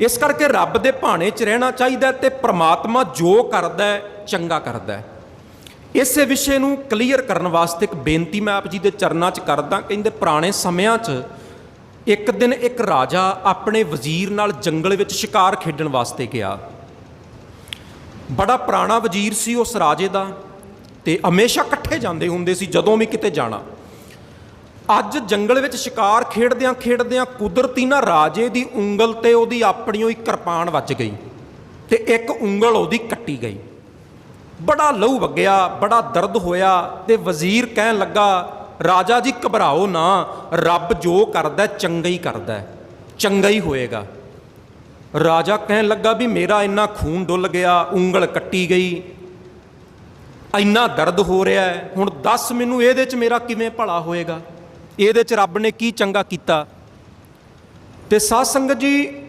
ਇਸ ਕਰਕੇ ਰੱਬ ਦੇ ਭਾਣੇ 'ਚ ਰਹਿਣਾ ਚਾਹੀਦਾ ਹੈ ਤੇ ਪ੍ਰਮਾਤਮਾ ਜੋ ਕਰਦਾ ਹੈ, ਚੰਗਾ ਕਰਦਾ ਹੈ। ਇਸੇ ਵਿਸ਼ੇ ਨੂੰ ਕਲੀਅਰ ਕਰਨ ਵਾਸਤੇ ਇੱਕ ਬੇਨਤੀ ਮੈਂ ਆਪ ਜੀ ਦੇ ਚਰਨਾਂ 'ਚ ਕਰਦਾ, ਕਹਿੰਦੇ ਪੁਰਾਣੇ ਸਮਿਆਂ 'ਚ ਇੱਕ ਦਿਨ ਇੱਕ ਰਾਜਾ ਆਪਣੇ ਵਜ਼ੀਰ ਨਾਲ ਜੰਗਲ ਵਿੱਚ ਸ਼ਿਕਾਰ ਖੇਡਣ ਵਾਸਤੇ ਗਿਆ। ਬੜਾ ਪੁਰਾਣਾ ਵਜ਼ੀਰ ਸੀ ਉਸ ਰਾਜੇ ਦਾ ਤੇ ਹਮੇਸ਼ਾ ਇਕੱਠੇ ਜਾਂਦੇ ਹੁੰਦੇ ਸੀ, ਜਦੋਂ ਵੀ ਕਿਤੇ ਜਾਣਾ। ਅੱਜ ਜੰਗਲ ਵਿੱਚ ਸ਼ਿਕਾਰ ਖੇਡਦਿਆਂ ਖੇਡਦਿਆਂ ਕੁਦਰਤੀ ਨਾ ਰਾਜੇ ਦੀ ਉਂਗਲ ਤੇ ਉਹਦੀ ਆਪਣੀ ਹੋਈ ਕਿਰਪਾਨ ਵੱਜ ਗਈ ਤੇ ਇੱਕ ਉਂਗਲ ਉਹਦੀ ਕੱਟੀ ਗਈ। ਬੜਾ ਲਹੂ ਵਗਿਆ, ਬੜਾ ਦਰਦ ਹੋਇਆ ਤੇ ਵਜ਼ੀਰ ਕਹਿਣ ਲੱਗਾ, ਰਾਜਾ ਜੀ, ਘਬਰਾਓ ਨਾ, ਰੱਬ ਜੋ ਕਰਦਾ, ਚੰਗਾ ਹੀ ਕਰਦਾ, ਚੰਗਾ ਹੀ ਹੋਏਗਾ। ਰਾਜਾ ਕਹਿਣ ਲੱਗਾ ਵੀ ਮੇਰਾ ਇੰਨਾ ਖੂਨ ਡੁੱਲ ਗਿਆ, ਉਂਗਲ ਕੱਟੀ ਗਈ, ਇੰਨਾ ਦਰਦ ਹੋ ਰਿਹਾ, ਹੁਣ ਦੱਸ ਮੈਨੂੰ ਇਹਦੇ 'ਚ ਮੇਰਾ ਕਿਵੇਂ ਭਲਾ ਹੋਏਗਾ? ਇਹਦੇ 'ਚ ਰੱਬ ਨੇ ਕੀ ਚੰਗਾ ਕੀਤਾ? ਤੇ ਸਾਧ ਸੰਗਤ ਜੀ